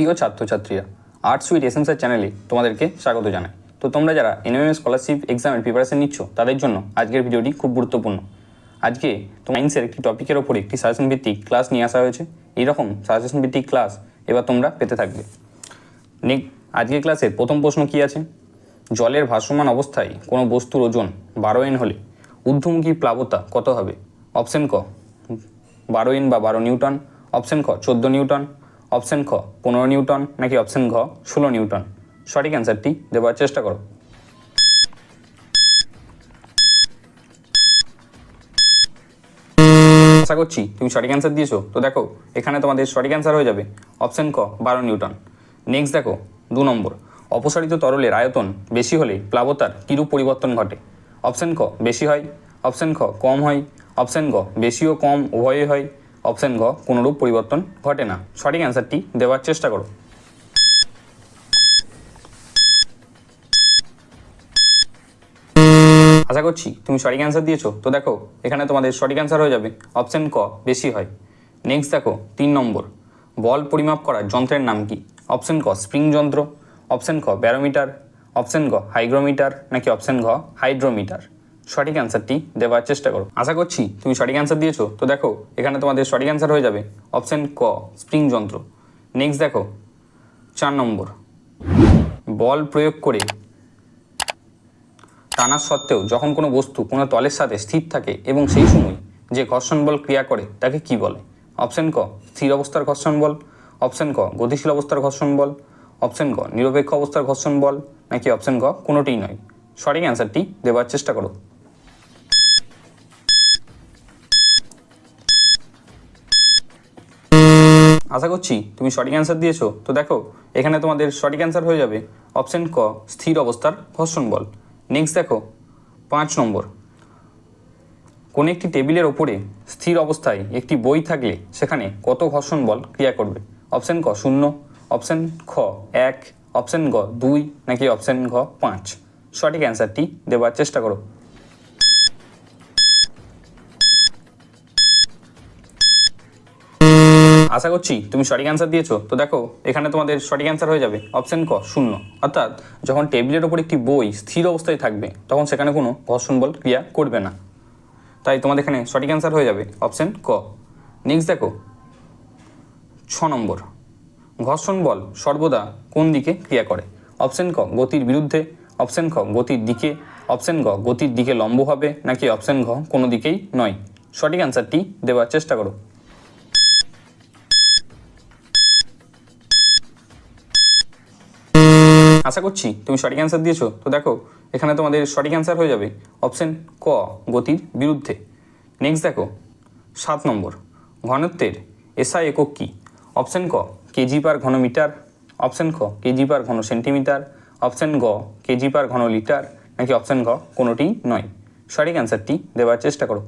প্রিয় ছাত্রছাত্রীরা arts with এসএমসের চ্যানেলে তোমাদেরকে স্বাগত জানাই। তো তোমরা যারা এনএমএম স্কলারশিপ এক্সামের প্রিপারেশন নিচ্ছ, তাদের জন্য আজকের ভিডিওটি খুব গুরুত্বপূর্ণ। আজকে সায়েন্সের একটি টপিকের ওপরে একটি সাজেশন ভিত্তিক ক্লাস নিয়ে আসা হয়েছে। এইরকম সাজেশন ভিত্তিক ক্লাস এবার তোমরা পেতে থাকবে। নেক আজকের ক্লাসের প্রথম প্রশ্ন কি আছে? জলের ভাসমান অবস্থায় কোনো বস্তুর ওজন বারো এন হলে ঊর্ধ্বমুখী প্লাবতা কত হবে? অপশন ক, বারো এন বা বারো নিউটন। অপশন খ চোদ্দ নিউটন। অপশন খ, পনেরো নিউটন নাকি অপশন ঘ, ষোলো নিউটন? সঠিক অ্যান্সারটি দেওয়ার চেষ্টা করো। আশা করছি তুমি সঠিক অ্যান্সার দিয়েছ। তো দেখো, এখানে তোমাদের সঠিক অ্যান্সার হয়ে যাবে। অপশন ক, বারো নিউটন। নেক্সট দেখো, দু নম্বর। অপসারিত তরলের আয়তন বেশি হলে প্লাবতার কিরূপ পরিবর্তন ঘটে? অপশন ক, বেশি হয়। অপশন খ, কম হয়। অপশন গ, বেশি ও কম উভয়ই হয়। অপশন ঘ, কোনোরূপ পরিবর্তন ঘটে না। সঠিক অ্যান্সারটি দেওয়ার চেষ্টা করো। আশা করছি তুমি সঠিক অ্যান্সার দিয়েছ। তো দেখো, এখানে তোমাদের সঠিক অ্যান্সার হয়ে যাবে। অপশান ক, বেশি হয়। নেক্সট দেখো, তিন নম্বর। বল পরিমাপ করার যন্ত্রের নাম কি? অপশন ক, স্প্রিং যন্ত্র। অপশান খ ব্যারোমিটার। অপশন গ, হাইগ্রোমিটার। নাকি অপশান ঘ, হাইড্রোমিটার। সঠিক অ্যান্সারটি দেওয়ার চেষ্টা করো। আশা করছি তুমি সঠিক অ্যান্সার দিয়েছ। তো দেখো, এখানে তোমাদের সঠিক অ্যান্সার হয়ে যাবে অপশন ক স্প্রিং যন্ত্র। নেক্সট দেখো, চার নম্বর। বল প্রয়োগ করে টানা সত্ত্বেও যখন কোনো বস্তু কোনো তলের সাথে স্থির থাকে এবং সেই সময় যে ঘর্ষণ বল ক্রিয়া করে, তাকে কি বলে? অপশন ক, স্থির অবস্থার ঘর্ষণ বল। অপশন ক, গতিশীল অবস্থার ঘর্ষণ বল। অপশন ক, নিরপেক্ষ অবস্থার ঘর্ষণ বল। নাকি অপশন ক, কোনোটিই নয়। সঠিক অ্যান্সারটি দেওয়ার চেষ্টা করো। আশা করছি তুমি সঠিক অ্যান্সার দিয়েছ। তো দেখো, এখানে তোমাদের সঠিক অ্যান্সার হয়ে যাবে অপশন ক, স্থির অবস্থার ঘর্ষণ বল। নেক্সট দেখো, পাঁচ নম্বর। কোন একটি টেবিলের ওপরে স্থির অবস্থায় একটি বই থাকলে সেখানে কত ঘর্ষণ বল ক্রিয়া করবে? অপশন ক শূন্য অপশন খ এক অপশন গ দুই, নাকি অপশন ঘ পাঁচ? সঠিক অ্যান্সারটি দেওয়ার চেষ্টা করো। আশা করছি তুমি সঠিক অ্যান্সার দিয়েছ। তো দেখো, এখানে তোমাদের সঠিক অ্যান্সার হয়ে যাবে। অপশন ক, শূন্য। অর্থাৎ যখন টেবিলের ওপর একটি বই স্থির অবস্থায় থাকবে, তখন সেখানে কোনো ঘর্ষণ বল ক্রিয়া করবে না। তাই তোমাদের এখানে সঠিক অ্যান্সার হয়ে যাবে অপশন ক। নেক্সট দেখো, ছ নম্বর। ঘর্ষণ বল সর্বদা কোন দিকে ক্রিয়া করে? অপশন ক, গতির বিরুদ্ধে অপশন খ, গতির দিকে অপশন গ, গতির দিকে লম্ব হবে, নাকি অপশন ঘ কোনো দিকেই নয়? সঠিক অ্যান্সারটি দেওয়ার চেষ্টা করো। আশা করছি তুমি সঠিক অ্যান্সার দিয়েছ। তো দেখো, এখানে তোমাদের সঠিক অ্যান্সার হয়ে যাবে। অপশন ক, গতির বিরুদ্ধে। নেক্সট দেখো, সাত নম্বর, ঘনত্বের এসআই একক কী? অপশন ক কেজি পার ঘনমিটার। অপশন খ কেজি পার ঘন সেন্টিমিটার অপশন গ কেজি পার ঘন লিটার নাকি অপশন ঘ কোনোটি নয়। সঠিক অ্যান্সারটি দেওয়ার চেষ্টা করো।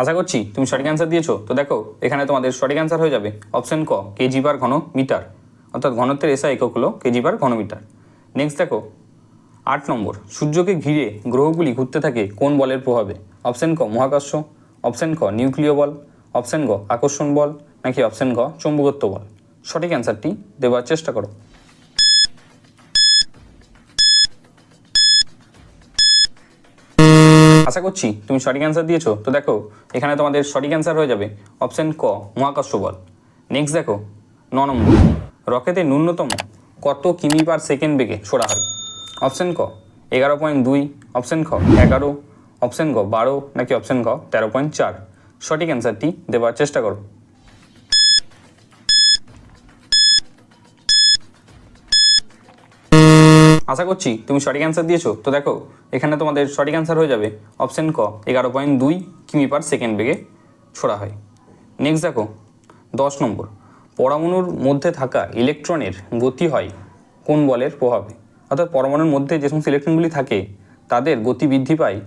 আশা করছি তুমি সঠিক অ্যান্সার দিয়েছ। তো দেখো, এখানে তোমাদের সঠিক অ্যান্সার হয়ে যাবে। অপশন ক কেজি পার ঘন মিটার অর্থাৎ ঘনত্বের এসা একক হলো কেজি পার ঘন মিটার নেক্সট দেখো, আট নম্বর, সূর্যকে ঘিরে গ্রহগুলি ঘুরতে থাকে কোন বলের প্রভাবে? অপশন ক মহাকর্ষ অপশন ক নিউক্লিয় বল অপশন গ আকর্ষণ বল, নাকি অপশন ঘ চৌম্বকত্ব বল? সঠিক অ্যান্সারটি দেওয়ার চেষ্টা করো। আশা করছি তুমি সঠিক অ্যান্সার দিয়েছ। তো দেখো, এখানে তোমাদের সঠিক অ্যান্সার হয়ে যাবে অপশান ক, মহাকর্ষ বল। নেক্সট দেখো, ন নম্বর। রকেটে ন্যূনতম কত কিমি পার সেকেন্ড বেগে ছোড়া হয়? অপশান ক, এগারো পয়েন্ট দুই অপশান খ, এগারো অপশান গ, বারো, নাকি অপশান খ তেরো পয়েন্ট চার। সঠিক অ্যান্সারটি দেওয়ার চেষ্টা করো। আশা করছি তুমি সঠিক অ্যান্সার দিয়েছ। তো দেখো, এখানে তোমাদের সঠিক অ্যান্সার হয়ে যাবে অপশন ক, এগারো পয়েন্ট দুই কিমি পার সেকেন্ড বেগে ছোড়া হয়। নেক্সট দেখো, দশ নম্বর, পরমাণুর মধ্যে থাকা ইলেকট্রনের গতি হয় কোন বলের প্রভাবে? অর্থাৎ পরমাণুর মধ্যে যে সমস্ত ইলেকট্রনগুলি থাকে, তাদের গতি বৃদ্ধি পায়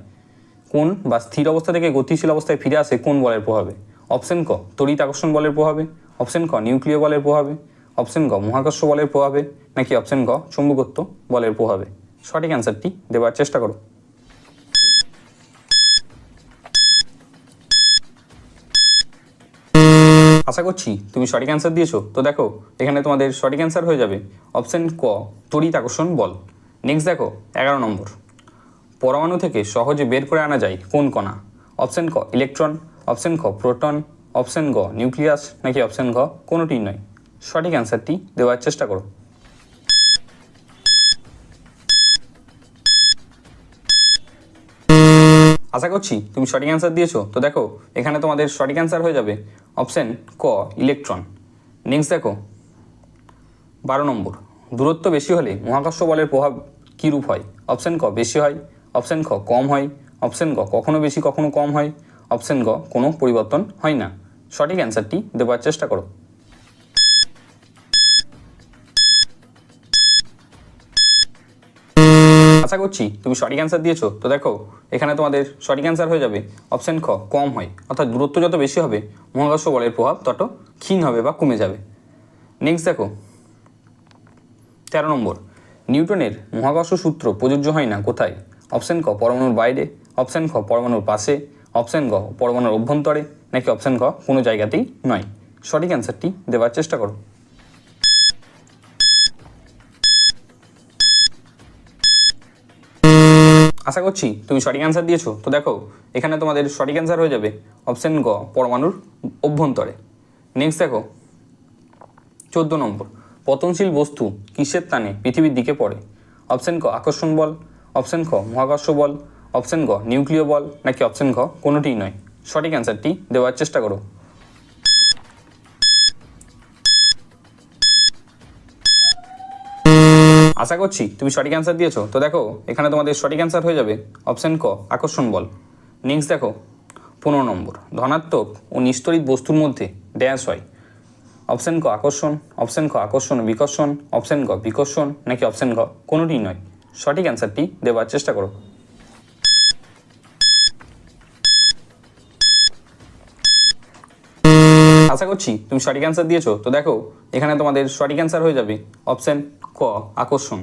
কোন বা স্থির অবস্থা থেকে গতিশীল অবস্থায় ফিরে আসে কোন বলের প্রভাবে? অপশন ক, তড়িৎ আকর্ষণ বলের প্রভাবে। অপশন ক, নিউক্লিয় বলের প্রভাবে। অপশন গ, মহাকর্ষ বলের প্রভাবে নাকি অপশন গ, চুম্বকত্ব বলের প্রভাবে? সঠিক অ্যান্সারটি দেওয়ার চেষ্টা করো। আশা করছি তুমি সঠিক অ্যান্সার দিয়েছ। তো দেখো, এখানে তোমাদের সঠিক অ্যান্সার হয়ে যাবে অপশন ক তড়িৎ আকর্ষণ বল। নেক্সট দেখো, এগারো নম্বর। পরমাণু থেকে সহজে বের করে আনা যায় কোন কণা? অপশন ক, ইলেকট্রন, অপশন খ প্রোটন, অপশন গ, নিউক্লিয়াস, নাকি অপশন ঘ কোনোটি নয়। সঠিক অ্যান্সারটি দেওয়ার চেষ্টা করো। আশা করছি তুমি সঠিক অ্যান্সার দিয়েছ। তো দেখো, এখানে তোমাদের সঠিক অ্যান্সার হয়ে যাবে অপশান ক, ইলেকট্রন। নেক্সট দেখো, বারো নম্বর, দূরত্ব বেশি হলে মহাকর্ষ বলের প্রভাব কী রূপ হয়? অপশান ক বেশি হয় অপশান খ কম হয় অপশন গ কখনো বেশি, কখনো কম হয় অপশান গ কোনো পরিবর্তন হয় না। সঠিক অ্যান্সারটি দেওয়ার চেষ্টা করো। আশা করছি তুমি সঠিক অ্যান্সার দিয়েছ। তো দেখো, এখানে তোমাদের সঠিক অ্যান্সার হয়ে যাবে অপশন খ, কম হয়। অর্থাৎ দূরত্ব যত বেশি হবে, মহাকর্ষ বলের প্রভাব তত ক্ষীণ হবে বা কমে যাবে। নেক্সট দেখো, তেরো নম্বর, নিউটনের মহাকর্ষ সূত্র প্রযোজ্য হয় না কোথায়? অপশন ক, পরমাণুর বাইরে অপশন খ, পরমাণুর পাশে অপশন গ, পরমাণুর অভ্যন্তরে, নাকি অপশন খ, কোনো জায়গাতেই নয়? সঠিক অ্যান্সারটি দেওয়ার চেষ্টা করো। আশা করছি তুমি সঠিক অ্যান্সার দিয়েছ। তো দেখো, এখানে তোমাদের সঠিক অ্যান্সার হয়ে যাবে অপশন গ, পরমাণুর অভ্যন্তরে। নেক্সট দেখো, চোদ্দ নম্বর, পতনশীল বস্তু কিসের টানে পৃথিবীর দিকে পড়ে? অপশন ক, আকর্ষণ বল অপশন খ, মহাকর্ষ বল অপশন গ, নিউক্লিয় বল, নাকি অপশন ঘ কোনোটিই নয়? সঠিক অ্যান্সারটি দেওয়ার চেষ্টা করো। আশা করছি তুমি সঠিক অ্যান্সার দিয়েছ। তো দেখো, এখানে তোমাদের সঠিক অ্যান্সার হয়ে যাবে। অপশন ক, আকর্ষণ বল। নেক্সট দেখো, পনেরো নম্বর। ধনাত্মক ও নিস্তরিত বস্তুর মধ্যে ড্যাশ হয়। অপশন ক, আকর্ষণ। অপশন ক, আকর্ষণ, বিকর্ষণ। অপশন ক বিকর্ষণ, নাকি অপশন ক কোনোটি নয়। সঠিক অ্যান্সারটি দেওয়ার চেষ্টা করো। আশা করছি তুমি সঠিক অ্যান্সার দিয়েছ। তো দেখো, এখানে তোমাদের সঠিক অ্যান্সার হয়ে যাবে। অপশন ক, আকর্ষণ।